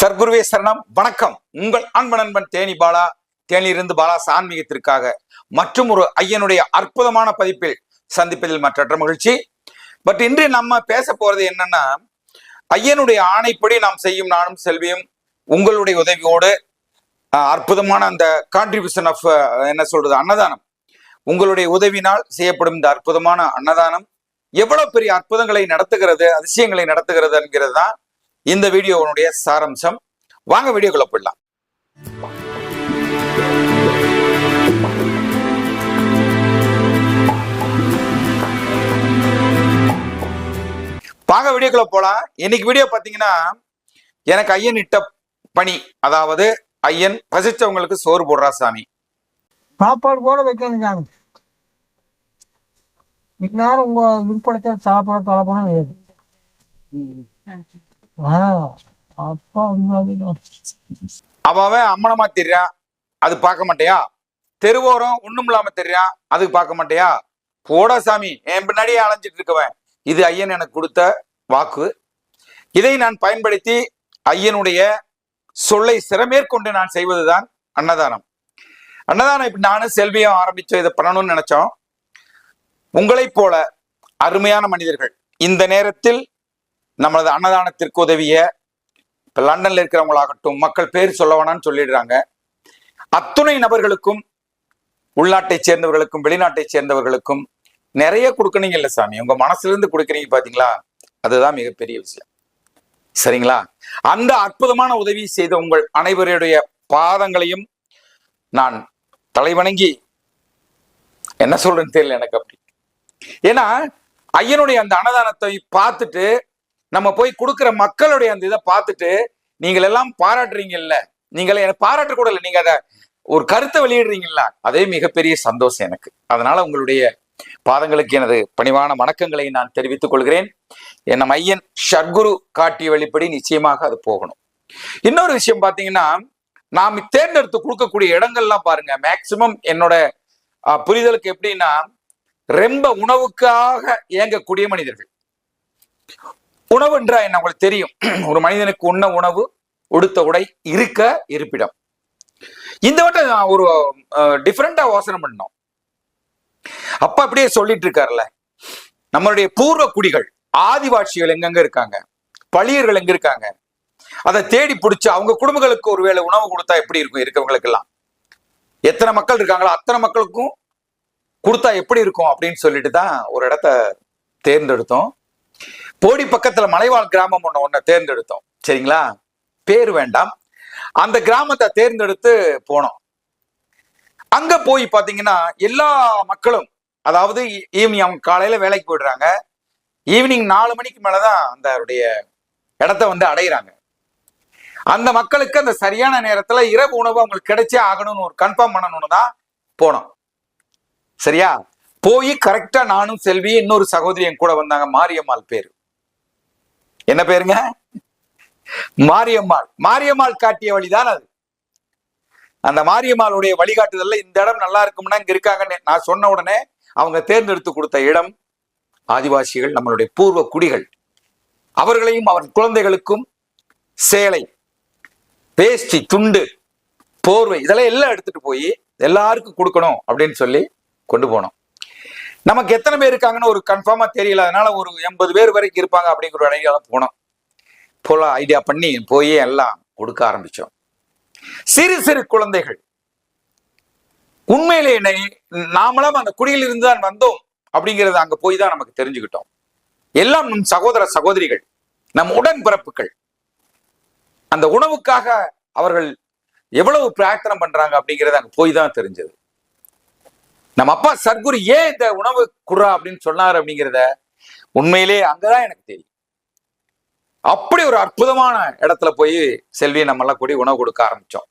சர்க்குருவே சரணம். வணக்கம். உங்கள் அன்பு நண்பன் தேனி பாலா. தேனியிலிருந்து பாலா சான்மீகத்திற்காக மற்றும் ஒரு ஐயனுடைய அற்புதமான பதிப்பில் சந்திப்பதில் மற்றற்ற மகிழ்ச்சி. பட் இன்று நம்ம பேச போறது என்னன்னா ஐயனுடைய ஆணைப்படி நாம் செய்யும் நானும் செல்வியும் உங்களுடைய உதவியோடு அற்புதமான அந்த கான்ட்ரிபியூஷன் ஆஃப் என்ன சொல்றது அன்னதானம். உங்களுடைய உதவினால் செய்யப்படும் இந்த அற்புதமான அன்னதானம் எவ்வளவு பெரிய அற்புதங்களை நடத்துகிறது அதிசயங்களை நடத்துகிறது என்கிறது தான் இந்த வீடியோனுடைய சாரம்சம். வாங்க வீடியோக்குள்ள போயிடலாம். வாங்க வீடியோக்குள்ள போலாம். இன்னைக்கு வீடியோ பாத்தீங்கன்னா எனக்கு ஐயன் இட்ட பணி அதாவது ஐயன் பசிச்சவங்களுக்கு சோறு போடுறா சாமி. சாப்பாடு கூட வைக்கணும் இந்நேரம் உங்க விற்பனைச்சா சாப்பாடு தொலைப்போனா அவன் அவன் அம்மனமா தெரியான் அது பார்க்க மாட்டியா? தெருவோரம் ஒண்ணும் இல்லாம தெரியான் அதுக்கு பார்க்க மாட்டியா? போடா சாமி என் பின்னாடியே அலைஞ்சிட்டு இருக்கவன். இது ஐயன் எனக்கு கொடுத்த வாக்கு. இதை நான் பயன்படுத்தி ஐயனுடைய சொல்லை சிறமேற்கொண்டு நான் செய்வதுதான் அன்னதானம். அன்னதானம் இப்ப நானும் செல்வியும் ஆரம்பிச்சோம் இதை பண்ணணும்னு நினைச்சோம். உங்களைப் போல அருமையான மனிதர்கள் இந்த நேரத்தில் நம்மளது அன்னதானத்திற்கு உதவிய இப்போ லண்டன்ல இருக்கிறவங்களாகட்டும் மக்கள் பேர் சொல்ல வேணாம்னு சொல்லிடுறாங்க. அத்துணை நபர்களுக்கும் உள்நாட்டை சேர்ந்தவர்களுக்கும் வெளிநாட்டை சேர்ந்தவர்களுக்கும் நிறைய கொடுக்கணுங்க இல்ல சாமி. உங்க மனசுல இருந்து கொடுக்குறீங்க பாத்தீங்களா? அதுதான் மிகப்பெரிய விஷயம். சரிங்களா? அந்த அற்புதமான உதவி செய்த உங்கள் அனைவருடைய பாதங்களையும் நான் தலைவணங்கி என்ன சொல்றேன்னு தெரியல எனக்கு அப்படி. ஏன்னா ஐயனுடைய அந்த அன்னதானத்தை பார்த்துட்டு நம்ம போய் கொடுக்குற மக்களுடைய அந்த இதை பார்த்துட்டு நீங்கள் எல்லாம் பாராட்டுறீங்கல்ல. நீங்களே எனக்கு பாராட்ட கூட இல்லை. நீங்க அதை ஒரு கருத்தை வெளியிடுறீங்கல்ல. அதே மிகப்பெரிய சந்தோஷம் எனக்கு. அதனால உங்களுடைய பாதங்களுக்கு எனது பணிவான வணக்கங்களை நான் தெரிவித்துக் கொள்கிறேன். என் மையன் ஷர்குரு காட்டிய வழிப்படி நிச்சயமாக அது போகணும். இன்னொரு விஷயம் பாத்தீங்கன்னா நாம் தேர்ந்தெடுத்து கொடுக்கக்கூடிய இடங்கள்லாம் பாருங்க. மேக்சிமம் என்னோட புரிதலுக்கு எப்படின்னா ரொம்ப உணவுக்காக இயங்கக்கூடிய மனிதர்கள். உணவு என்றா என்ன? உங்களுக்கு தெரியும். ஒரு மனிதனுக்கு உண்ண உணவு உடுத்த உடை இருக்க இருப்பிடம். இந்த வட்டம் ஒரு டிஃப்ரெண்டா யோசனை பண்ணோம். அப்ப அப்படியே சொல்லிட்டு இருக்காருல்ல. நம்மளுடைய பூர்வ குடிகள் ஆதிவாசிகள் எங்கெங்க இருக்காங்க? பழியர்கள் எங்க இருக்காங்க? அதை தேடி பிடிச்சு அவங்க குடும்பங்களுக்கு ஒருவேளை உணவு கொடுத்தா எப்படி இருக்கும் இருக்கவங்களுக்கு எல்லாம் எத்தனை மக்கள் இருக்காங்களோ அத்தனை மக்களுக்கும் கொடுத்தா எப்படி இருக்கும் அப்படின்னு சொல்லிட்டு தான் ஒரு இடத்த தேர்ந்தெடுத்தோம். போடி பக்கத்துல மலைவாழ் கிராமம் ஒன்று ஒன்று தேர்ந்தெடுத்தோம். சரிங்களா? பேர் வேண்டாம். அந்த கிராமத்தை தேர்ந்தெடுத்து போனோம். அங்க போய் பாத்தீங்கன்னா எல்லா மக்களும் அதாவது ஈவினிங் அவங்க காலையில வேலைக்கு போயிடுறாங்க. ஈவினிங் நாலு மணிக்கு மேலதான் அந்த அவருடைய இடத்த வந்து அடையிறாங்க. அந்த மக்களுக்கு அந்த சரியான நேரத்துல இரவு உணவு அவங்களுக்கு கிடைச்சே ஆகணும்னு ஒரு கன்ஃபார்ம் பண்ணணும்னு தான் போனோம். சரியா? போய் கரெக்டா நானும் செல்வி இன்னொரு சகோதரி என் கூட வந்தாங்க மாரியம்மாள் பேரு. என்ன பேருங்க? மாரியம்மாள். மாரியம்மாள் காட்டிய வழிதான் அது. அந்த மாரியம்மாளுடைய வழிகாட்டுதல்ல இந்த இடம் நல்லா இருக்கும்னா இங்க இருக்காங்கன்னு நான் சொன்ன உடனே அவங்க தேர்ந்தெடுத்து கொடுத்த இடம் ஆதிவாசிகள் நம்மளுடைய பூர்வ குடிகள். அவர்களையும் அவர் குழந்தைகளுக்கும் சேலை வேஷ்டி துண்டு போர்வை இதெல்லாம் எல்லாம் எடுத்துட்டு போய் எல்லாருக்கும் கொடுக்கணும் அப்படின்னு சொல்லி கொண்டு போனோம். நமக்கு எத்தனை பேர் இருக்காங்கன்னு ஒரு கன்ஃபார்மா தெரியல. அதனால ஒரு எண்பது பேர் வரைக்கும் இருப்பாங்க அப்படிங்கிற ஒரு ஐடியாவில் போனோம். போல ஐடியா பண்ணி போய் எல்லாம் கொடுக்க ஆரம்பிச்சோம். சிறு சிறு குழந்தைகள். உண்மையிலே என்னை நாமளும் அந்த குடியில் இருந்து தான் வந்தோம் அப்படிங்கிறது அங்க போய் தான் நமக்கு தெரிஞ்சுக்கிட்டோம். எல்லாம் நம் சகோதர சகோதரிகள் நம் உடன்பிறப்புகள். அந்த உணவுக்காக அவர்கள் எவ்வளவு பிரார்த்தனை பண்றாங்க அப்படிங்கிறது அங்க போய் தான் தெரிஞ்சது. நம்ம அப்பா சர்க்குரு ஏன் இந்த உணவு குறா அப்படின்னு சொன்னார் அப்படிங்கிறத உண்மையிலே அங்கதான் எனக்கு தெரியும். அப்படி ஒரு அற்புதமான இடத்துல போய் செல்வி நம்ம எல்லாம் கூடி உணவு கொடுக்க ஆரம்பிச்சோம்.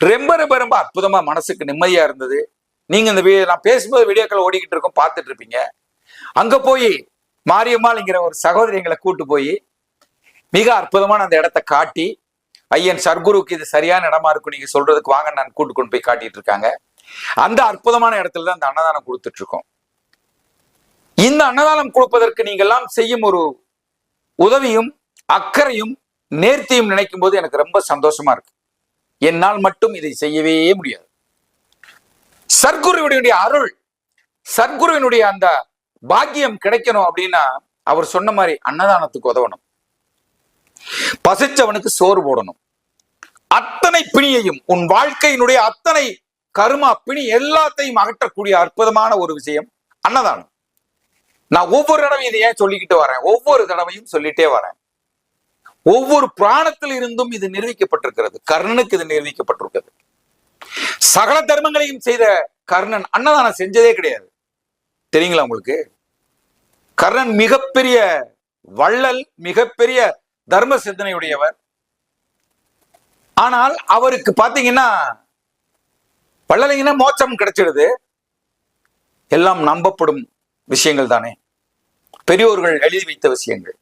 ரொம்ப ரொம்ப ரொம்ப அற்புதமா மனசுக்கு நிம்மதியா இருந்தது. நீங்க இந்த நான் பேசும்போது வீடியோக்கள் ஓடிக்கிட்டு இருக்கோம் பார்த்துட்டு இருப்பீங்க. அங்க போய் மாரியம்மாள்ங்கிற ஒரு சகோதரி எங்களை கூட்டு போய் மிக அற்புதமான அந்த இடத்த காட்டி ஐயன் சர்க்குருவுக்கு இது சரியான இடமா இருக்கும். நீங்க சொல்றதுக்கு வாங்க நான் கூட்டு கொண்டு போய் காட்டிட்டு இருக்காங்க. அந்த அற்புதமான இடத்துல தான் அந்த அன்னதானம் கொடுத்துட்டு இருக்கோம் இந்த அன்னதானம் கொடுப்பதற்கு நீங்க எல்லாம் செய்யும் ஒரு உதவியும் அக்கறையும் நேர்த்தியும் நினைக்கும் போது எனக்கு ரொம்ப சந்தோஷமா இருக்கு. என்னால் மட்டும் இதை செய்யவே முடியாது. சர்க்குருவினுடைய அருள் சர்க்குருவினுடைய அந்த பாக்கியம் கிடைக்கணும் அப்படின்னா அவர் சொன்ன மாதிரி அன்னதானத்துக்கு உதவணும். பசிச்சவனுக்கு சோறு போடணும். அத்தனை பிணியையும் உன் வாழ்க்கையினுடைய அத்தனை கருமா பிணி எல்லாத்தையும் அகற்றக்கூடிய அற்புதமான ஒரு விஷயம் அன்னதானம். நான் ஒவ்வொரு தடவையும் இதை ஏன் சொல்லிக்கிட்டு வரேன்? ஒவ்வொரு தடவையும் சொல்லிட்டே வரேன். ஒவ்வொரு பிராணத்தில் இருந்தும் இது நிரூபிக்கப்பட்டிருக்கிறது. கர்ணனுக்கு இது நிரூபிக்கப்பட்டிருக்கிறது. சகல தர்மங்களையும் செய்த கர்ணன் அன்னதானம் செஞ்சதே கிடையாது. தெரியுங்களா உங்களுக்கு? கர்ணன் மிகப்பெரிய வள்ளல் மிகப்பெரிய தர்ம சிந்தனையுடையவர். ஆனால் அவருக்கு பாத்தீங்கன்னா பள்ளலைங்கன்னா மோட்சம் கிடைச்சிடுது. எல்லாம் நம்பப்படும் விஷயங்கள் தானே. பெரியோர்கள் எழுதி வைத்த விஷயங்கள்.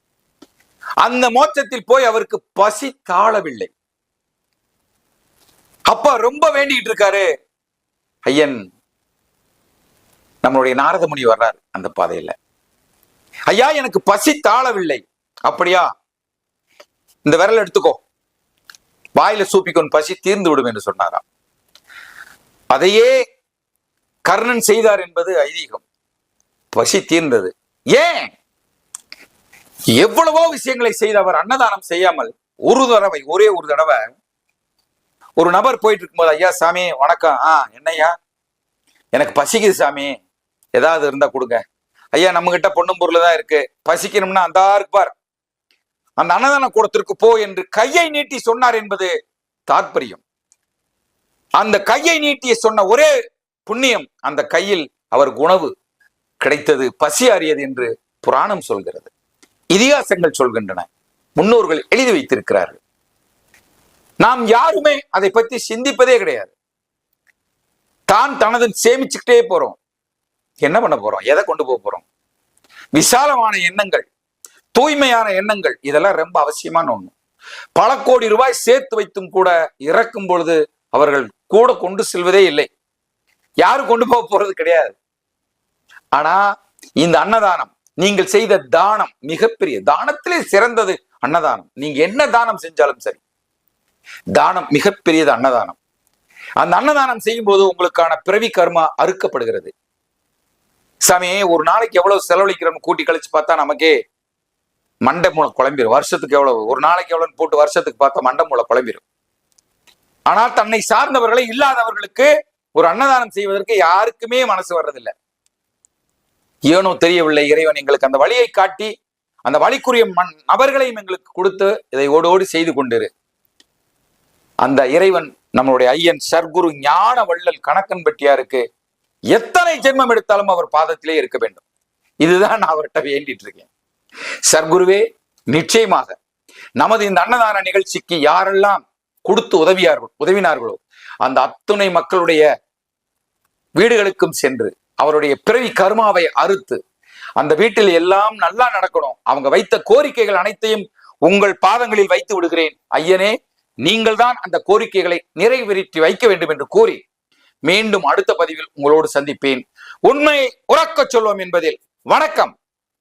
அந்த மோட்சத்தில் போய் அவருக்கு பசி தாழவில்லை. அப்பா ரொம்ப வேண்டிட்டு இருக்காரு. ஐயன் நம்மளுடைய நாரதமுனி வர்றார் அந்த பாதையில. ஐயா எனக்கு பசி தாழவில்லை. அப்படியா? இந்த விரல் எடுத்துக்கோ. வாயில சூப்பிக்கொண்டு பசி தீர்ந்து விடும் என்று சொன்னாராம். அதையே கர்ணன் செய்தார் என்பது ஐதீகம். பசி தீர்ந்தது. ஏன்? எவ்வளவோ விஷயங்களை செய்தவர் அன்னதானம் செய்யாமல் ஒரு தடவை ஒரே ஒரு தடவை ஒரு நபர் போயிட்டு இருக்கும்போது ஐயா சாமி வணக்கம். ஆ என்னய்யா? எனக்கு பசிக்குது சாமி. ஏதாவது இருந்தா கொடுங்க. ஐயா நம்ம கிட்ட பொண்ணும் பொருள் தான் இருக்கு. பசிக்கணும்னா அந்த இருப்பார் அந்த அன்னதான கூடத்திற்கு போ என்று கையை நீட்டி சொன்னார் என்பது தாற்பயம். அந்த கையை நீட்டிய சொன்ன ஒரே புண்ணியம் அந்த கையில் அவர் உணவு கிடைத்தது பசி அறியது என்று புராணம் சொல்கிறது. இதிகாசங்கள் சொல்கின்றன. முன்னோர்கள் எழுதி வைத்திருக்கிறார்கள். நாம் யாருமே அதை பற்றி சிந்திப்பதே கிடையாது. தான் தனது சேமிச்சுக்கிட்டே போறோம். என்ன பண்ண போறோம்? எதை கொண்டு போக போறோம்? விசாலமான எண்ணங்கள் தூய்மையான எண்ணங்கள் இதெல்லாம் ரொம்ப அவசியமான ஒண்ணு. பல கோடி ரூபாய் சேர்த்து வைத்தும் கூட இறக்கும் பொழுது அவர்கள் கூட கொண்டு செல்வதே இல்லை. யாரும் கொண்டு போக போறது கிடையாது. ஆனா இந்த அன்னதானம் நீங்கள் செய்த தானம் மிகப்பெரிய தானத்திலே சிறந்தது அன்னதானம். நீங்க என்ன தானம் செஞ்சாலும் சரி. தானம் மிகப்பெரியது அன்னதானம். அந்த அன்னதானம் செய்யும் போது உங்களுக்கான பிறவி கர்மா அறுக்கப்படுகிறது. சாமி ஒரு நாளைக்கு எவ்வளவு செலவழிக்கிறோம்னு கூட்டி கழிச்சு பார்த்தா நமக்கே மண்டை மூளை குழம்பிடும் வருஷத்துக்கு எவ்வளவு ஒரு நாளைக்கு எவ்வளவுன்னு போட்டு வருஷத்துக்கு பார்த்தா மண்டை மூளை குழம்பிடும் ஆனால் தன்னை சார்ந்தவர்களை இல்லாதவர்களுக்கு ஒரு அன்னதானம் செய்வதற்கு யாருக்குமே மனசு வர்றதில்லை. ஏனோ தெரியவில்லை இறைவன் எங்களுக்கு அந்த வழியை காட்டி அந்த வழிக்குரிய மண் நபர்களையும் எங்களுக்கு கொடுத்து இதை ஓடோடு செய்து கொண்டிரு. அந்த இறைவன் நம்மளுடைய ஐயன் சர்க்குரு ஞான வள்ளல் கணக்கன் பட்டியாருக்கு எத்தனை ஜென்மம் எடுத்தாலும் அவர் பாதத்திலே இருக்க வேண்டும். இதுதான் நான் அவர்கிட்ட வேண்டிட்டு இருக்கேன். சர்க்குருவே நிச்சயமாக நமது இந்த அன்னதான நிகழ்ச்சிக்கு யாரெல்லாம் கொடுத்து உதவியார்கள் உதவினார்களோ? அந்த அத்துணை மக்களுடைய வீடுகளுக்கும் சென்று அவருடைய பிறவி கர்மாவை அறுத்து அந்த வீட்டில் எல்லாம் நல்லா நடக்கணும். அவங்க வைத்த கோரிக்கைகள் அனைத்தையும் உங்கள் பாதங்களில் வைத்து விடுகிறேன். ஐயனே நீங்கள் தான் அந்த கோரிக்கைகளை நிறைவேற்றி வைக்க வேண்டும் என்று கூறி மீண்டும் அடுத்த பதிவில் உங்களோடு சந்திப்பேன். உண்மையை உறக்கச் சொல்வோம் என்பதில் வணக்கம்.